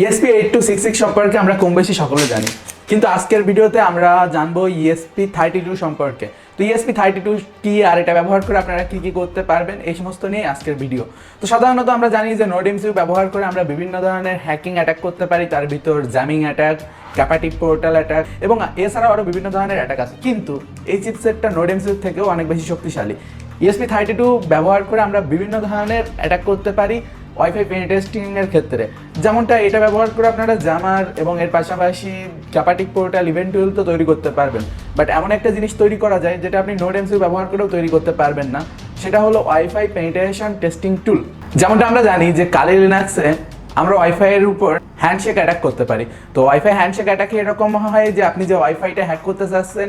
ESP eight two six six সম্পর্কে আমরা কম বেশি সকলে জানি। কিন্তু আজকের ভিডিওতে আমরা জানব ইএসপি থার্টি টু সম্পর্কে। তো ইএসপি থার্টি টু কি আর এটা ব্যবহার করে আপনারা কী কী করতে পারবেন, এই সমস্ত নিয়ে আজকের ভিডিও। তো সাধারণত আমরা জানি যে নোড এমসিউ ব্যবহার করে আমরা বিভিন্ন ধরনের হ্যাকিং অ্যাটাক করতে পারি, তার ভিতর jamming attack captive portal attack এবং এছাড়াও আরও বিভিন্ন ধরনের অ্যাটাক আছে। কিন্তু এই চিপসেটটা নোড এমসিউ থেকেও অনেক বেশি শক্তিশালী। ইএসপি থার্টি টু ব্যবহার করে আমরা বিভিন্ন ধরনের অ্যাটাক করতে পারি ওয়াইফাই পেন টেস্টিং ক্ষেত্রে। যেমনটা এটা ব্যবহার করে আপনারা জামার এবং এর পাশাপাশি ক্যাপাটিক পোর্টাল ইভেন্ট টুল তো তৈরি করতে পারবেন। বাট এমন একটা জিনিস তৈরি করা যায় যেটা আপনি নোড এমসিউ ব্যবহার করেও তৈরি করতে পারবেন না। সেটা হলো ওয়াইফাই পেনিটেশন টেস্টিং টুল যেমনটা আমরা জানি যে কালি লিনাক্সে আমরা ওয়াইফাই এর উপর হ্যান্ডশেক অ্যাটাক করতে পারি। তো ওয়াইফাই হ্যান্ডশেক অ্যাটাকে এরকম হয় যে আপনি যে ওয়াইফাইটা হ্যাক করতে চাচ্ছেন,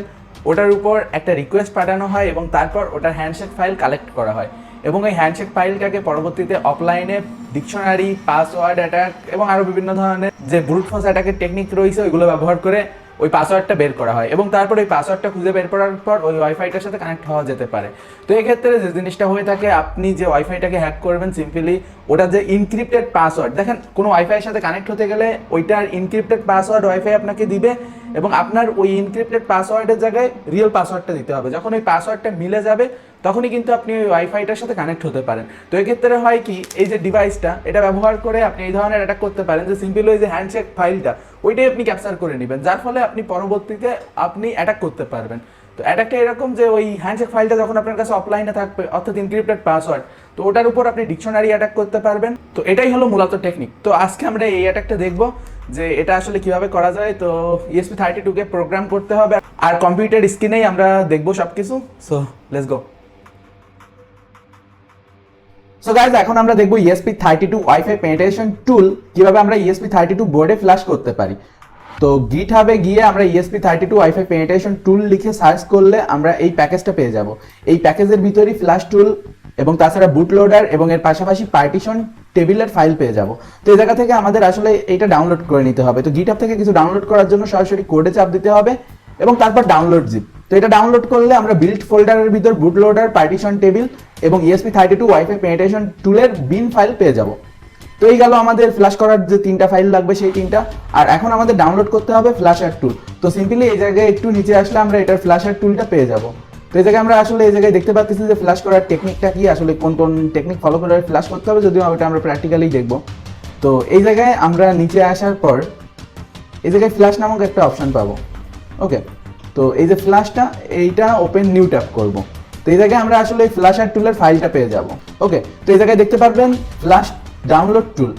ওটার উপর একটা রিকোয়েস্ট পাঠানো হয় এবং তারপর ওটার হ্যান্ডশেক ফাইল কালেক্ট করা হয়। এবং এই হ্যান্ডশেক ফাইলটাকে পরবর্তীতে অফলাইনে ডিকশনারি পাসওয়ার্ড অ্যাটাক এবং আরও বিভিন্ন ধরনের যে ব্রুট ফোর্স অ্যাটাকের টেকনিক রয়েছে, ওইগুলো ব্যবহার করে ওই পাসওয়ার্ডটা বের করা হয় এবং তারপর ওই পাসওয়ার্ডটা খুঁজে বের করার পর ওই ওয়াইফাইটার সাথে কানেক্ট হওয়া যেতে পারে। তো এই ক্ষেত্রে যে জিনিসটা হয়ে থাকে, আপনি যে ওয়াইফাইটাকে হ্যাক করবেন সিম্পলি ওটা যে ইনক্রিপ্টেড পাসওয়ার্ড দেখেন কোনো ওয়াইফাইয়ের সাথে কানেক্ট হতে গেলে ওইটার ইনক্রিপ্টেড পাসওয়ার্ড ওয়াইফাই আপনাকে দিবে এবং আপনার ওই ইনক্রিপ্টেড পাসওয়ার্ডের জায়গায় রিয়েল পাসওয়ার্ডটা দিতে হবে। যখন ওই পাসওয়ার্ডটা মিলে যাবে, তখনই কিন্তু আপনি ওই ওয়াইফাইটার সাথে কানেক্ট হতে পারেন। তো এক্ষেত্রে হয় কি, এই যে ডিভাইসটা এটা ব্যবহার করে আপনি এই ধরনের অ্যাটাক করতে পারেন। যে সিম্পল ওই যে হ্যান্ডশেক ফাইলটা ওইটাই আপনি ক্যাপচার করে নেবেন। যার ফলে আপনি পরবর্তীতে আপনি অ্যাটাক করতে পারবেন। তো অ্যাটাকটা এরকম যে ওই হ্যান্ডশেক ফাইলটা যখন আপনার কাছে অফলাইনে থাকবে, অর্থাৎ ইনক্রিপ্টেড পাসওয়ার্ড তো ওটার উপর আপনি ডিকশনারি অ্যাটাক করতে পারবেন। তো এটাই হলো মূলত টেকনিক তো আজকে আমরা এই অ্যাটাকটা দেখব। যে এটা আসলে কীভাবে করা যায়, তো ইএসপি থার্টি টুকে প্রোগ্রাম করতে হবে, আর কম্পিউটার স্ক্রিনেই আমরা দেখব সব কিছু so let's go so guys এখন আমরা দেখব ESP thirty two WiFi penetration tool কীভাবে আমরা ইএসপি থার্টি টু বোর্ডে ফ্ল্যাশ করতে পারি। তো গিট হাবে গিয়ে আমরা ESP thirty two WiFi penetration tool লিখে সার্চ করলে আমরা এই প্যাকেজটা পেয়ে যাব। এই প্যাকেজের ভিতরেই ফ্ল্যাশ টুল এবং তাছাড়া বুট লোডার এবং এর পাশাপাশি পার্টিশন টেবিলের ফাইল পেয়ে যাব। তো এই জায়গা থেকে আমাদের আসলে এইটা ডাউনলোড করে নিতে হবে। তো গিট থেকে কিছু ডাউনলোড করার জন্য সরাসরি কোডে চাপ দিতে হবে এবং তারপর ডাউনলোড জিপ তো এটা ডাউনলোড করলে আমরা বিল্ড ফোল্ডারের ভিতর বুট লোডার পার্টিশন টেবিল এবং ESP thirty two WiFi penetration টুলের বিন ফাইল পেয়ে যাব। তো এই গেল আমাদের ফ্ল্যাশ করার যে তিনটা ফাইল লাগবে সেই তিনটা। আর এখন আমাদের ডাউনলোড করতে হবে ফ্ল্যাশার টুল তো সিম্পলি এই জায়গায় একটু নিচে আসলে আমরা এটার ফ্ল্যাশার টুলটা পেয়ে যাব। তো এই জায়গায় আমরা আসলে এই জায়গায় দেখতে পাচ্ছি যে ফ্ল্যাশ করার টেকনিকটা কি, আসলে কোন কোন টেকনিক ফলো করে ফ্ল্যাশ করতে হবে যদিও ওটা আমরা প্র্যাকটিক্যালি দেখব। তো এই জায়গায় আমরা নিচে আসার পর এই জায়গায় ফ্ল্যাশ নামক একটা অপশন পাবো। ওকে তো এই যে ফ্ল্যাশটা এইটা ওপেন নিউ ট্যাপ করব। তো এই জায়গায় আমরা আসলে এই ফ্ল্যাশার টুলের ফাইলটা পেয়ে যাব। ওকে তো এই জায়গায় দেখতে পারবেন ফ্ল্যাশ ডাউনলোড টুল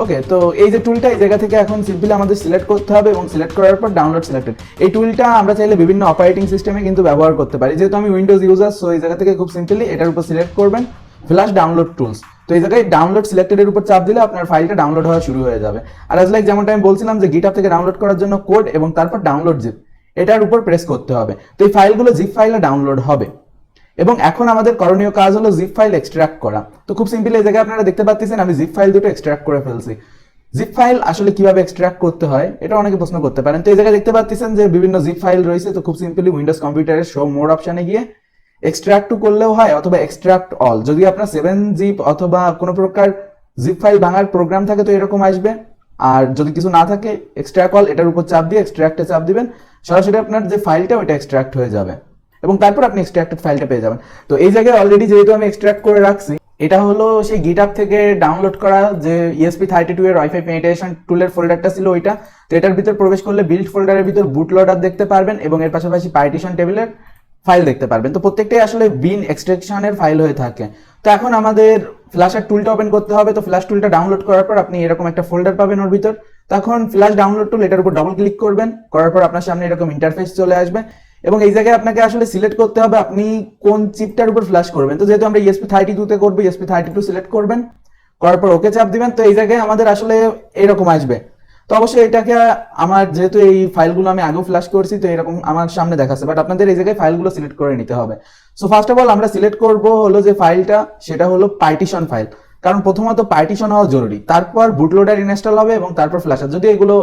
ওকে তো এই যে টুলটা এই জায়গা থেকে এখন সিম্পলি আমাদের সিলেক্ট করতে হবে এবং সিলেক্ট করার পর ডাউনলোড সিলেক্টেড এই টুলটা আমরা চাইলে বিভিন্ন অপারেটিং সিস্টেমে কিন্তু ব্যবহার করতে পারি। যেহেতু আমি উইন্ডোজ ইউজার সো এই জায়গা থেকে খুব সিম্পলি এটার উপর সিলেক্ট করবেন ফ্ল্যাশ ডাউনলোড টুলস তো এই জায়গায় ডাউনলোড সিলেক্টেডের উপর চাপ দিলে আপনার ফাইলটা ডাউনলোড হওয়া শুরু হয়ে যাবে। আর আজ লাইক যেমনটা আমি বলছিলাম যে গিটআপ থেকে ডাউনলোড করার জন্য কোড এবং তারপর ডাউনলোড জিপ এটার উপর প্রেস করতে হবে। তো এই ফাইলগুলো জিপ ফাইলে ডাউনলোড হবে। এবং এখন আমাদের করণীয় কাজ হলো জিপ ফাইল এক্সট্রাক্ট করা। তো খুব সিম্পল এই জায়গায় আপনারা দেখতে পাচ্ছেন, আমি জিপ ফাইল দুটো এক্সট্রাক্ট করে ফেলছি। জিপ ফাইল আসলে কীভাবে এক্সট্রাক্ট করতে হয়, এটা অনেকে প্রশ্ন করতে পারেন। তো এই জায়গায় দেখতে পাচ্ছেন যে বিভিন্ন জিপ ফাইল রয়েছে, তো খুব সিম্পলি উইন্ডোজ কম্পিউটারের শো মোড অপশনে গিয়ে এক্সট্রাক্ট টু করলেও হয় অথবা এক্সট্রাক্ট অল যদি আপনার সেভেন জিপ অথবা কোনো প্রকার জিপ ফাইল ভাঙার প্রোগ্রাম থাকে, তো এরকম আসবে। আর যদি কিছু না থাকে এক্সট্রাক্ট অল এটার উপর চাপ দিয়ে এক্সট্রাক্টে চাপ দিবেন। সরাসরি আপনার যে ফাইলটা ওইটা এক্সট্রাক্ট হয়ে যাবে। এবং তারপর আপনি এক্সট্রাক্টেড ফাইলটা পেয়ে যাবেন। তো এই জায়গায় অলরেডি যেহেতু আমি এক্সট্রাক্ট করে রাখছি, এটা হলো সেই গিটআপ থেকে ডাউনলোড করা যে ইএসপি থার্টি টু এর ওয়াইফাই পেনিটেশন টুলের ফোল্ডারটা ছিল ওইটা। তো এটার ভিতর প্রবেশ করলে বিল্ড ফোল্ডারের ভিতর বুট লোডার দেখতে পারবেন এবং এর পাশাপাশি পার্টিশন টেবিলের ফাইল দেখতে পারবেন। তো প্রত্যেকটাই আসলে বিন এক্সট্রাকশনের ফাইল হয়ে থাকে। তো এখন আমাদের ফ্ল্যাশের টুলটা ওপেন করতে হবে। তো ফ্ল্যাশ টুলটা ডাউনলোড করার পর আপনি এরকম একটা ফোল্ডার পাবেন ওর ভিতর। তখন ফ্ল্যাশ ডাউনলোড টুল এটার উপর ডবল ক্লিক করবেন। করার পর আপনার সামনে এরকম ইন্টারফেস চলে আসবে। এবং এই জায়গায় আপনাকে আসলে সিলেক্ট করতে হবে আপনি কোন চিপটার উপর ফ্ল্যাশ করবেন। তো যেহেতু আমরা ইএসপি থার্টি টুতে করব ইএসপি থার্টি টু সিলেক্ট করবেন, করার পর ওকে চাপ দিবেন। তো এই জায়গায় আমাদের আসলে এরকম আসবে। তো অবশ্যই এটাকে আমার যেহেতু এই ফাইলগুলো আমি আগেও ফ্ল্যাশ করছি, তো এরকম আমার সামনে দেখাচ্ছে। বাট আপনাদের এই জায়গায় ফাইলগুলো সিলেক্ট করে নিতে হবে। সো ফার্স্ট অফ অল আমরা সিলেক্ট করব হলো যে ফাইলটা, সেটা হলো পার্টিশন ফাইল কারণ প্রথমত পার্টিশন হওয়া জরুরি। তারপর বুটলোডার ইনস্টল হবে এবং তারপর ফ্ল্যাশার যদি এগুলো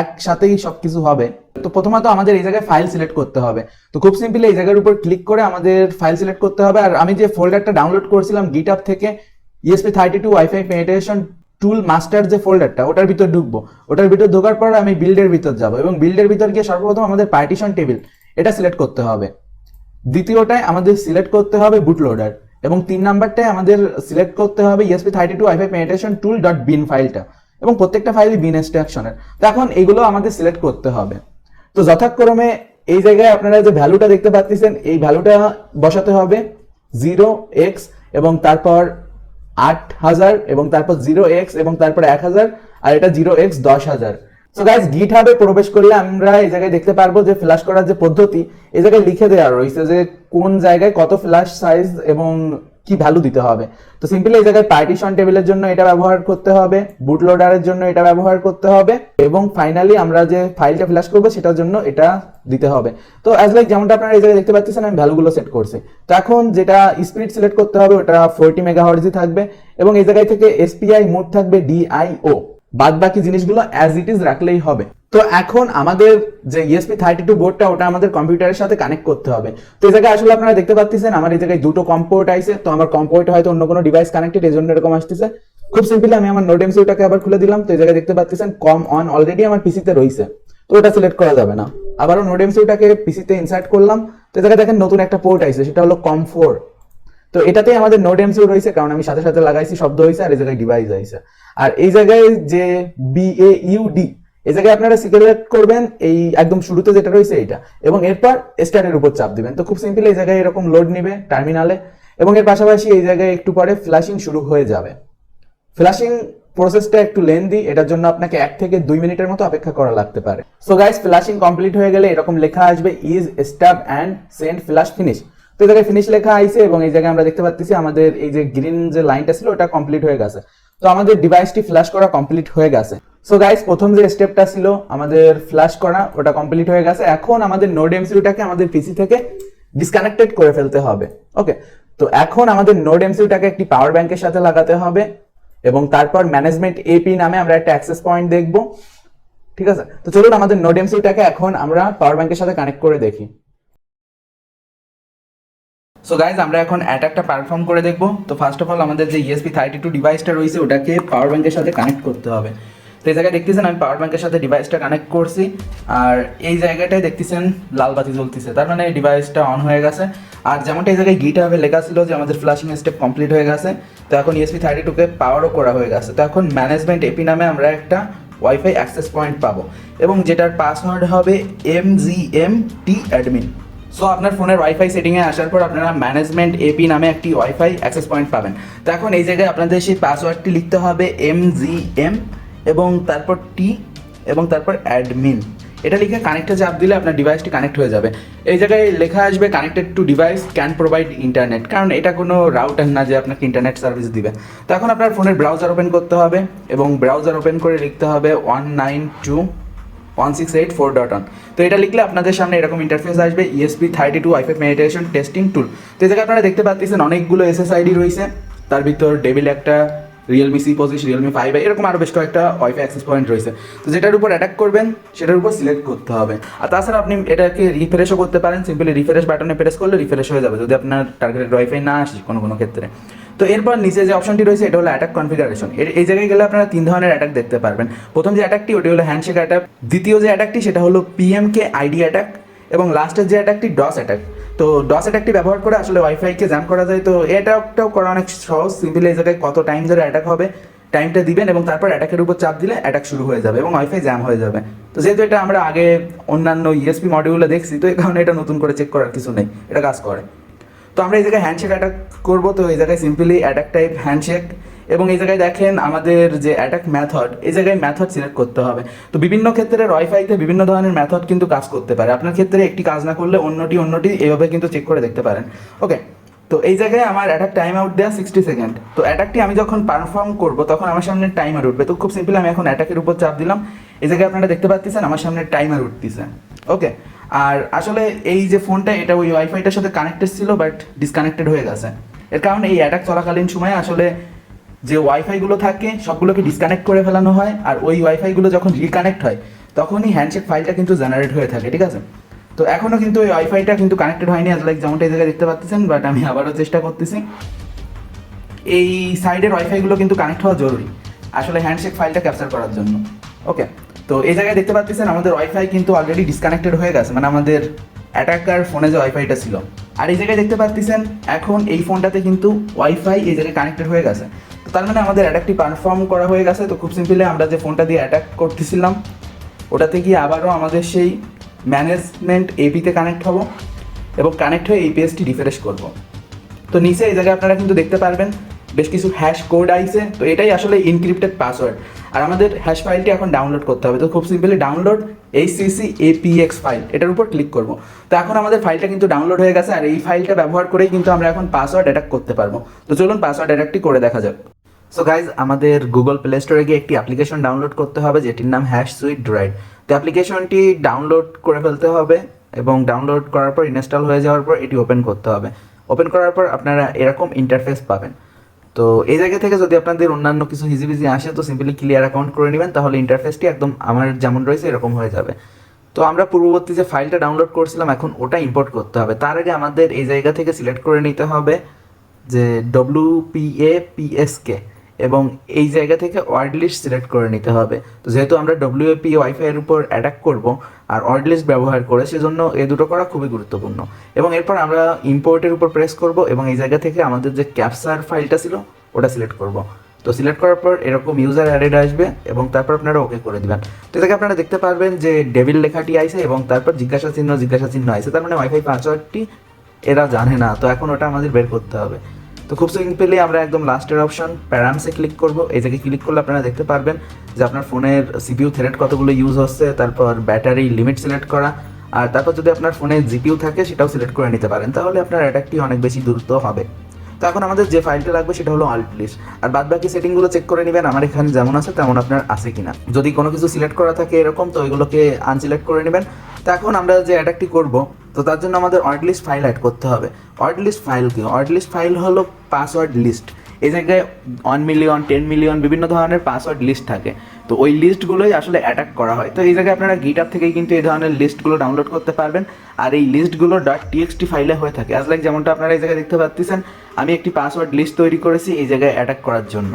একসাথেই সবকিছু হবে। তো প্রথমত আমাদের এই জায়গায় ফাইল সিলেক্ট করতে হবে। তো খুব সিম্পলি এই জায়গার উপর ক্লিক করে আমাদের ফাইল সিলেক্ট করতে হবে। আর আমি যে ফোল্ডারটা ডাউনলোড করছিলাম গিটআপ থেকে ESP thirty two WiFi penetration tool master যে ফোল্ডারটা ওটার ভিতর ঢুকবো। ওটার ভিতর ঢোকার পর আমি বিল্ডের ভিতর যাব এবং বিল্ডের ভিতর গিয়ে সর্বপ্রথম আমাদের পার্টিশন টেবিল এটা সিলেক্ট করতে হবে। দ্বিতীয়টায় আমাদের সিলেক্ট করতে হবে বুট লোডার এবং তিন নাম্বারটায় আমাদের সিলেক্ট করতে হবে ESP thirty two WiFi penetration tool dot bin ফাইলটা এবং প্রত্যেকটা ফাইলই বিন এক্সট্রাকশনের তো এখন এগুলো আমাদের সিলেক্ট করতে হবে। তো যথাক্রমে এই জায়গায় আপনারা যে ভ্যালুটা দেখতে পাচ্ছেন, এই ভ্যালুটা বসাতে হবে জিরো এক্স এবং তারপর আট হাজার এবং তারপর জিরো এক্স এবং তারপর এক হাজার আর এটা জিরো এক্স দশ হাজার। সো গাইজ গিট হাবে প্রবেশ করলে আমরা এই জায়গায় দেখতে পারব যে ফ্ল্যাশ করার যে পদ্ধতি, এই জায়গায় লিখে দেওয়া রয়েছে যে কোন জায়গায় কত ফ্ল্যাশ সাইজ এবং কি ভ্যালু দিতে হবে? তো সিম্পলি এই জায়গায় পার্টিশন টেবিলের জন্য এটা ব্যবহার করতে হবে বুট লোডারের জন্য এটা ব্যবহার করতে হবে, এবং ফাইনালি আমরা যে ফাইলটা ফ্ল্যাশ করব সেটার জন্য এটা দিতে হবে। তো অ্যাজ লাইক যেমনটা আপনারা এই জায়গায় দেখতে পাচ্ছেন, আমি ভ্যালুগুলো সেট করছি। তো এখন যেটা স্পিড সিলেক্ট করতে হবে, ওটা ফোরটি মেগা থাকবে, এবং এই জায়গায় থেকে এসপিআই মোড থাকবে ডিআইও বাদ বাকি জিনিসগুলো অ্যাজ ইট ইজ রাখলেই হবে। তো এখন আমাদের যে ইএসপি থার্টি টু বোর্ডটা ওটা আমাদের কম্পিউটারের সাথে কানেক্ট করতে হবে। তো এই জায়গায় আসলে আপনারা দেখতে পাচ্ছেন, আমার এই জায়গায় দুটো কম্পোর্ট আইছে, তো আমার কম্পোর্ট হয়তো অন্য কোনো ডিভাইস কানেক্টেড এই জন্য এরকম আসতেছে। খুব সিম্পলি আমি আমার নোট এমসিউটাকে আবার খুলে দিলাম, তো এই জায়গায় দেখতে পাচ্ছেন কম অন অলরেডি আমার পিসিতে রয়েছে। তো ওটা সিলেক্ট করা যাবে না। আবারও নোট এমসিউটাকে পিসিতে ইনসার্ট করলাম, তো এই জায়গায় দেখেন নতুন একটা পোর্ট আইছে, সেটা হলো কম ফোর তো এটাতেই আমাদের নোট এমসিউ রয়েছে, কারণ আমি সাথে সাথে লাগাইছি, শব্দ হয়েছে আর এই জায়গায় ডিভাইস আইছে। আর এই জায়গায় যে বি এ ইউ ডি এই জায়গায় আপনারা সিলেক্ট করবেন, এই একদম শুরুতে যেটা রয়েছে এইটা। এবং এরপর স্টার্টের উপর চাপ দিবেন। তো খুব সিম্পল এই জায়গায় এরকম লোড নিবে টার্মিনালে এবং এর পাশাপাশি এই জায়গায় একটু পরে ফ্ল্যাশিং শুরু হয়ে যাবে। ফ্ল্যাশিং প্রসেসটা একটু লেন্দি এটার জন্য আপনাকে এক থেকে দুই মিনিটের মতো অপেক্ষা করা লাগতে পারে। সো গাইস ফ্ল্যাশিং কমপ্লিট হয়ে গেলে এরকম লেখা আসবে is stub and send flash finish তো এই জায়গায় ফিনিশ লেখা আইছে এবং এই জায়গায় আমরা দেখতে পাচ্ছি আমাদের এই যে গ্রিন যে লাইনটা ছিল, ওটা কমপ্লিট হয়ে গেছে। তো আমাদের ডিভাইসটি ফ্ল্যাশ করা কমপ্লিট হয়ে গেছে। সো গাইস প্রথম যে স্টেপটা ছিল, আমাদের ফ্ল্যাশ করা, ওটা কমপ্লিট হয়ে গেছে। এখন আমাদের নোড এমসিউটাকে আমাদের পিসি থেকে ডিসকানেক্টেড করে ফেলতে হবে। ওকে তো এখন আমাদের নোড এমসিউটাকে একটি পাওয়ার ব্যাংকের সাথে লাগাতে হবে এবং তারপর ম্যানেজমেন্ট এপি নামে আমরা একটা অ্যাক্সেস পয়েন্ট দেখব। ঠিক আছে? তো চলুন আমাদের নোড এমসিউটাকে এখন আমরা পাওয়ার ব্যাংকের সাথে কানেক্ট করে দেখি। সো গাইজ আমরা এখন অ্যাটাকটা পারফর্ম করে দেখব। তো ফার্স্ট অফ অল আমাদের যে ইএসপি থার্টি টু ডিভাইসটা রয়েছে, ওটাকে পাওয়ার ব্যাংকের সাথে কানেক্ট করতে হবে। তো এই জায়গায় দেখতেছেন আমি পাওয়ার ব্যাংকের সাথে ডিভাইসটা কানেক্ট করছি, আর এই জায়গাটায় দেখতেছেন লাল বাতি জ্বলতেছে। তার মানে ডিভাইসটা অন হয়ে গেছে। আর যেমনটা এই জায়গায় গিট হবে লেখা ছিল যে আমাদের ফ্ল্যাশিং স্টেপ কমপ্লিট হয়ে গেছে, তো এখন ইএসপি থার্টি টুকে পাওয়ারও করা হয়ে গেছে। তো এখন ম্যানেজমেন্ট এপি নামে আমরা একটা ওয়াইফাই অ্যাক্সেস পয়েন্ট পাবো, এবং যেটার পাসওয়ার্ড হবে M G M T admin so আপনার ফোনের ওয়াইফাই সেটিংয়ে আসার পর আপনারা ম্যানেজমেন্ট এপি নামে একটি ওয়াইফাই অ্যাক্সেস পয়েন্ট পাবেন। তো এখন এই জায়গায় আপনাদের সেই পাসওয়ার্ডটি লিখতে হবে এম জি এম এবং তারপর টি এবং তারপর অ্যাডমিন এটা লিখে কানেক্টে চাপ দিলে আপনার ডিভাইসটি কানেক্ট হয়ে যাবে। এই জায়গায় লেখা আসবে connected to device can provide internet কারণ এটা কোনো রাউটার না যে আপনাকে ইন্টারনেট সার্ভিস দিবে। তো এখন আপনার ফোনের ব্রাউজার ওপেন করতে হবে এবং ব্রাউজার ওপেন করে লিখতে হবে one nine two one six eight four dot one তো এটা লিখলে আপনাদের সামনে এরকম ইন্টারফেস আসবে ESP thirty two WiFi penetration testing tool তো এই জায়গায় আপনারা দেখতে পাচ্ছেন অনেকগুলো এসএসআইডি রয়েছে। তার ভিতর ডেবিল একটা রিয়েলমি সি পঁচিশ রিয়েলমি ফাইভ এরকম আরও বেশ কয়েকটা ওয়াইফাই অ্যাক্সেস পয়েন্ট রয়েছে। তো যেটার উপর অ্যাটাক করবেন, সেটার উপর সিলেক্ট করতে হবে। আর তাছাড়া আপনি এটাকে রিফ্রেশও করতে পারেন সিম্পলি রিফ্রেশ বাটনে প্রেস করলে রিফ্রেশ হয়ে যাবে, যদি আপনার টার্গেটেড ওয়াইফাই না আসে কোনো কোনো ক্ষেত্রে। তো এরপর নিচে যে অপশনটি রয়েছে, এটা হলো অ্যাটাক কনফিগারেশন এই জায়গায় গেলে আপনারা তিন ধরনের অ্যাটাক দেখতে পারবেন। প্রথম যে অ্যাটাকটি ওটি হলো হ্যান্ডশেক অ্যাটাক দ্বিতীয় যে অ্যাটাকটি সেটা হলো পিএমকে আইডি অ্যাটাক এবং লাস্টের যে অ্যাটাকটি ডস অ্যাটাক তো ডস অ্যাটাকটি ব্যবহার করে আসলে ওয়াইফাইকে জ্যাম করা যায়, তো অ্যাটাকটাও করা অনেক সহজ। সিম্পলি এই জায়গায় কত টাইম ধরে অ্যাটাক হবে টাইমটা দিবেন এবং তারপর অ্যাটাকের উপর চাপ দিলে অ্যাটাক শুরু হয়ে যাবে এবং ওয়াইফাই জ্যাম হয়ে যাবে। তো যেহেতু এটা আমরা আগে অন্যান্য ইএসপি মডিউলে দেখছি, তো এই কারণে এটা নতুন করে চেক করার কিছু নেই, এটা কাজ করে। তো আমরা এই জায়গায় হ্যান্ডশেক অ্যাটাক করব, তো এই জায়গায় সিম্পলি অ্যাটাক টাইপ হ্যান্ডশেক এবং এই জায়গায় দেখেন আমাদের যে অ্যাটাক মেথড এই জায়গায় মেথড সিলেক্ট করতে হবে। তো বিভিন্ন ক্ষেত্রে ওয়াইফাইতে বিভিন্ন ধরনের মেথড কিন্তু কাজ করতে পারে। আপনার ক্ষেত্রে একটি কাজ না করলে অন্যটি অন্যটি এভাবে কিন্তু চেক করে দেখতে পারেন। ওকে তো এই জায়গায় আমার অ্যাটাক টাইম আউট দেওয়া সিক্সটি সেকেন্ড তো অ্যাটাকটি আমি যখন পারফর্ম করব, তখন আমার সামনে টাইমার উঠবে। তো খুব সিম্পল আমি এখন অ্যাটাকের উপর চাপ দিলাম। এই জায়গায় আপনারা দেখতে পাচ্ছেন আমার সামনে টাইমার উঠতেছে। ওকে আর আসলে এই যে ফোনটা, এটা ওই ওয়াইফাইটার সাথে কানেক্টেড ছিল বাট ডিসকানেক্টেড হয়ে গেছে। এর কারণে এই অ্যাটাক চলাকালীন সময়ে আসলে যে ওয়াইফাইগুলো থাকে, সবগুলোকে ডিসকানেক্ট করে ফেলানো হয়, আর ওই ওয়াইফাইগুলো যখন রিকানেক্ট হয়, তখনই হ্যান্ডশেক ফাইলটা কিন্তু জেনারেট হয়ে থাকে, ঠিক আছে? তো এখনও কিন্তু ওই ওয়াইফাইটা কিন্তু কানেক্টেড হয়নি আজ লাইক যেমনটা এই জায়গায় দেখতে পাচ্ছেন বাট আমি আবারও চেষ্টা করতেছি। এই সাইডের ওয়াইফাইগুলো কিন্তু কানেক্ট হওয়া জরুরি, আসলে হ্যান্ডশেক ফাইলটা ক্যাপচার করার জন্য ওকে তো এই জায়গায় দেখতে পাচ্ছেন, আমাদের ওয়াইফাই কিন্তু অলরেডি ডিসকানেক্টেড হয়ে গেছে মানে আমাদের অ্যাটাকার ফোনে যে ওয়াইফাইটা ছিল। আর এই জায়গায় দেখতে পাচ্ছেন, এখন এই ফোনটাতে কিন্তু ওয়াইফাই এই জায়গায় কানেক্টেড হয়ে গেছে। তার মানে আমাদের অ্যাটাকটি পারফর্ম করা হয়ে গেছে। তো খুব সিম্পলি আমরা যে ফোনটা দিয়ে অ্যাটাক করতেছিলাম, ওটাতে গিয়ে আবারও আমাদের সেই ম্যানেজমেন্ট এপিতে কানেক্ট হব এবং কানেক্ট হয়ে এই পেজটি রিফ্রেশ করব। তো নিচে এই জায়গায় আপনারা কিন্তু দেখতে পারবেন, বেশ কিছু হ্যাশ কোড আইছে। তো এটাই আসলে ইনক্রিপ্টেড পাসওয়ার্ড আর আমাদের হ্যাশ ফাইলটি এখন ডাউনলোড করতে হবে। তো খুব simply download HCC APX file এটার উপর ক্লিক করব। তো এখন আমাদের ফাইলটা কিন্তু ডাউনলোড হয়ে গেছে, আর এই ফাইলটা ব্যবহার করেই কিন্তু আমরা এখন পাসওয়ার্ড অ্যাটাক করতে পারব। তো চলুন পাসওয়ার্ড অ্যাটাকটি করে দেখা যাক। সো গাইজ আমাদের গুগল প্লে স্টোরে গিয়ে একটি অ্যাপ্লিকেশন ডাউনলোড করতে হবে, যেটির নাম হ্যাশ সুইট ড্রাইড তো অ্যাপ্লিকেশনটি ডাউনলোড করে ফেলতে হবে এবং ডাউনলোড করার পর ইনস্টল হয়ে যাওয়ার পর, এটি ওপেন করতে হবে। ওপেন করার পর আপনারা এরকম ইন্টারফেস পাবেন। তো এই জায়গা থেকে যদি আপনাদের অন্যান্য কিছু হিজিবিজি আসে, তো সিম্পলি ক্লিয়ার অ্যাকাউন্ট করে নেবেন, তাহলে ইন্টারফেসটি একদম আমার যেমন রয়েছে, এরকম হয়ে যাবে। তো আমরা পূর্ববর্তী যে ফাইলটা ডাউনলোড করছিলাম, এখন ওটা ইম্পোর্ট করতে হবে। তার আগে আমাদের এই জায়গা থেকে সিলেক্ট করে নিতে হবে যে ডব্লিউ পি এ পিএসকে এবং এই জায়গা থেকে ওয়ার্ড লিস্ট সিলেক্ট করে নিতে হবে। তো যেহেতু আমরা ডব্লিউএপি ওয়াইফাইয়ের উপর অ্যাটাক করব আর ওয়ার্ড লিস্ট ব্যবহার করে, সেজন্য এই দুটো করা খুবই গুরুত্বপূর্ণ। এবং এরপর আমরা ইম্পোর্টের উপর প্রেস করব এবং এই জায়গা থেকে আমাদের যে ক্যাপসার ফাইলটা ছিল, ওটা সিলেক্ট করব। তো সিলেক্ট করার পর এরকম ইউজার অ্যাডেড আসবে এবং তারপর আপনারা ওকে করে দিবেন। তো এটাকে আপনারা দেখতে পারবেন যে ডেভিল লেখাটি আইছে এবং তারপর জিজ্ঞাসা চিহ্ন জিজ্ঞাসা চিহ্ন আইছে। তার মানে ওয়াইফাই পাসওয়ার্ডটি এরা জানে না। তো এখন ওটা আমাদের বের করতে হবে। তো খুব সিম্পলি আমরা একদম লাস্টের অপশন প্যারামসে ক্লিক করব। এই জায়গায় ক্লিক করলে আপনারা দেখতে পারবেন যে আপনার ফোনের সিপিউ থ্রেড কতগুলো ইউজ হচ্ছে, তারপর ব্যাটারি লিমিট সিলেক্ট করা, আর তারপর যদি আপনার ফোনে জিপিউ থাকে, সেটাও সিলেক্ট করে নিতে পারেন। তাহলে আপনার অ্যাটাকটি অনেক বেশি দ্রুত হবে। তো এখন আমাদের যে ফাইলটা লাগবে, সেটা হলো আল্ট লিস্ট আর বাদ বাকি সেটিংগুলো চেক করে নেবেন, আমার এখানে যেমন আছে, তেমন আপনার আছে কিনা। যদি কোনো কিছু সিলেক্ট করা থাকে এরকম, তো ওইগুলোকে আনসিলেক্ট করে নেবেন। তো এখন আমরা যে অ্যাটাকটি করব তো তার জন্য আমাদের ওয়ার্ড লিস্ট ফাইল অ্যাড করতে হবে। ওয়ার্ড লিস্ট ফাইল কি? ওয়ার্ড লিস্ট ফাইল হলো পাসওয়ার্ড লিস্ট এই জায়গায় ওয়ান মিলিয়ন টেন মিলিয়ন বিভিন্ন ধরনের পাসওয়ার্ড লিস্ট থাকে। তো ওই লিস্টগুলোই আসলে অ্যাটাক করা হয়। তো এই জায়গায় আপনারা গিটার থেকেই কিন্তু এই ধরনের লিস্টগুলো ডাউনলোড করতে পারবেন। আর এই লিস্টগুলো ডট টিএক্সটি ফাইলে হয়ে থাকে। অ্যাজ লাইক যেমনটা আপনারা এই জায়গায় দেখতে পাচ্ছেন, আমি একটি পাসওয়ার্ড লিস্ট তৈরি করেছি এই জায়গায় অ্যাটাক করার জন্য।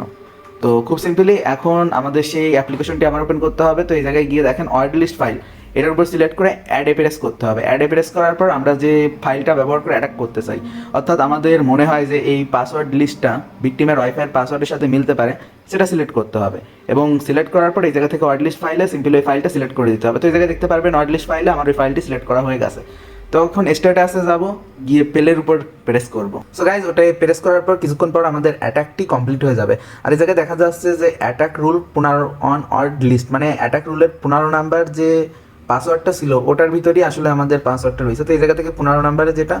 তো খুব সিম্পলি এখন আমাদের সেই অ্যাপ্লিকেশনটি আমার ওপেন করতে হবে। তো এই জায়গায় গিয়ে দেখেন ওয়ার্ড লিস্ট ফাইল এটার উপর সিলেক্ট করে অ্যাড এপ্রেস করতে হবে। অ্যাড এপ্রেস করার পর আমরা যে ফাইলটা ব্যবহার করে অ্যাটাক করতে চাই, অর্থাৎ আমাদের মনে হয় যে এই পাসওয়ার্ড লিস্টটা ভিক্টিমের ওয়াইফাইয়ের পাসওয়ার্ডের সাথে মিলতে পারে, সেটা সিলেক্ট করতে হবে। এবং সিলেক্ট করার পর এই জায়গা থেকে ওয়ার্ড লিস্ট ফাইলে সিম্পলি ওই ফাইলটা সিলেক্ট করে দিতে হবে। তো এই জায়গায় দেখতে পারবেন ওয়ার্ড লিস্ট ফাইলে আমার ওই ফাইলটি সিলেক্ট করা হয়ে গেছে। তখন স্ট্যাটাসে যাব, গিয়ে পেলের উপর প্রেস করব। সো গাইজ ওটাই প্রেস করার পর কিছুক্ষণ পর আমাদের অ্যাটাকটি কমপ্লিট হয়ে যাবে। আর এই জায়গায় দেখা যাচ্ছে যে অ্যাটাক রুল পনেরো অন অর্ড লিস্ট মানে অ্যাটাক রুলের পনেরো নাম্বার যে পাসওয়ার্ডটা ছিল, ওটার ভিতরেই আসলে আমাদের পাসওয়ার্ডটা রয়েছে। তো এই জায়গা থেকে পনেরো নাম্বারে যেটা,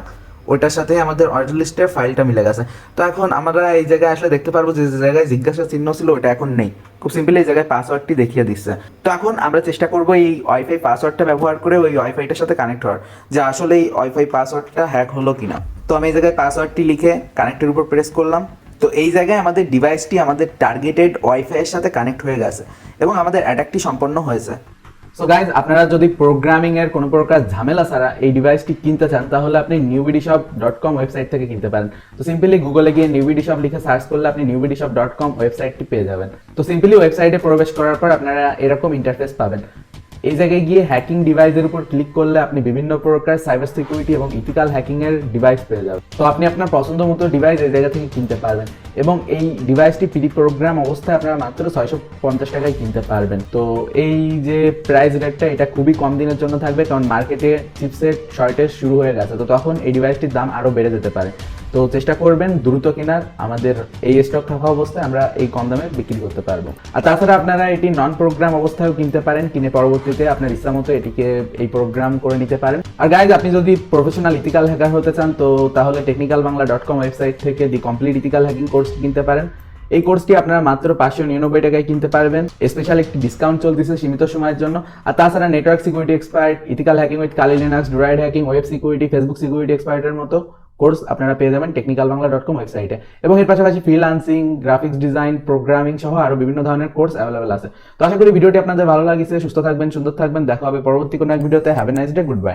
ওইটার সাথে আমাদের অর্ডার লিস্টের ফাইলটা মিলে গেছে। তো এখন আমরা এই জায়গায় আসলে দেখতে পারব যে জায়গায় জিজ্ঞাসা চিহ্ন ছিল, ওটা এখন নেই। খুব সিম্পলি এই জায়গায় পাসওয়ার্ডটি দেখিয়ে দিচ্ছে। তো এখন আমরা চেষ্টা করব এই ওয়াইফাই পাসওয়ার্ডটা ব্যবহার করে ওই ওয়াইফাইটার সাথে কানেক্ট হওয়ার, যে আসলে এই ওয়াইফাই পাসওয়ার্ডটা হ্যাক হলো কিনা। তো আমি এই জায়গায় পাসওয়ার্ডটি লিখে কানেক্টের উপর প্রেস করলাম। তো এই জায়গায় আমাদের ডিভাইসটি আমাদের টার্গেটেড ওয়াইফাইয়ের সাথে কানেক্ট হয়ে গেছে এবং আমাদের অ্যাটাকটি সম্পন্ন হয়েছে। সো গাইজ আপনারা যদি প্রোগ্রামিং এর কোনো প্রকার ঝামেলা ছাড়া এই ডিভাইসটি কিনতে চান, তাহলে আপনি নিউবিডিশপ ডট কম ওয়েবসাইট থেকে কিনতে পারেন। তো সিম্পলি গুগলে গিয়ে নিউবিডিশপ লিখে সার্চ করলে আপনি নিউবিডিশপ ডট কম ওয়েবসাইটটি পেয়ে যাবেন। তো সিম্পলি ওয়েবসাইটে প্রবেশ করার পর আপনারা এরকম ইন্টারফেস পাবেন। এই জায়গায় গিয়ে হ্যাকিং ডিভাইসের উপর ক্লিক করলে আপনি বিভিন্ন প্রকার সাইবার সিকিউরিটি এবং ইথিক্যাল হ্যাকিং এর ডিভাইস পেয়ে যাবেন। তো আপনি আপনার পছন্দ মতো ডিভাইস এই জায়গা থেকে কিনতে পারবেন এবং এই ডিভাইসটি প্রি প্রোগ্রাম অবস্থায় আপনারা মাত্র ছয়শো পঞ্চাশ টাকায় কিনতে পারবেন। তো এই যে প্রাইস রেটটা এটা খুবই কম দিনের জন্য থাকবে কারণ মার্কেটে চিপসের শর্টেজ শুরু হয়ে গেছে। তো তখন এই ডিভাইসটির দাম আরও বেড়ে যেতে পারে। তো চেষ্টা করবেন দ্রুত কেনার আমাদের এই স্টক থাকা অবস্থায় আমরা এই কম দামে বিক্রি করতে পারব। আর তাছাড়া আপনারা এটি নন প্রোগ্রাম অবস্থায়ও কিনতে পারেন, কিনে পরবর্তীতে আপনার ইচ্ছা মতো এটিকে এই প্রোগ্রাম করে নিতে পারেন। আর গাইজ আপনি যদি প্রফেশনাল ইথিক্যাল হ্যাকার হতে চান, তো তাহলে technical Bangla dot com website থেকে the complete ethical hacking course কিনতে পারেন। এই কোর্সটি আপনারা মাত্র পাঁচশো নিরানব্বই টাকায় কিনতে পারবেন। স্পেশাল একটি ডিসকাউন্ট চলতেছে সীমিত সময়ের জন্য। আর তাছাড়া network security expert ethical hacking with Kali Linux droid hacking web security Facebook security এক্সপার্টের মতো কোর্স আপনারা পেয়ে যাবেন টেকনিক্যাল বাংলা ডট কম ওয়েবসাইটে এবং এর পাশাপাশি ফ্রিলান্সিং গ্রাফিক্স ডিজাইন প্রোগ্রামিং সহ আরও বিভিন্ন ধরনের কোর্স অ্যাভেলেবেল আছে। তো আশা করি ভিডিওটি আপনাদের ভালো লাগছে, সুস্থ থাকবেন, সুন্দর থাকবেন, দেখা হবে পরবর্তী কোনো এক ভিডিওতে। Have a nice day goodbye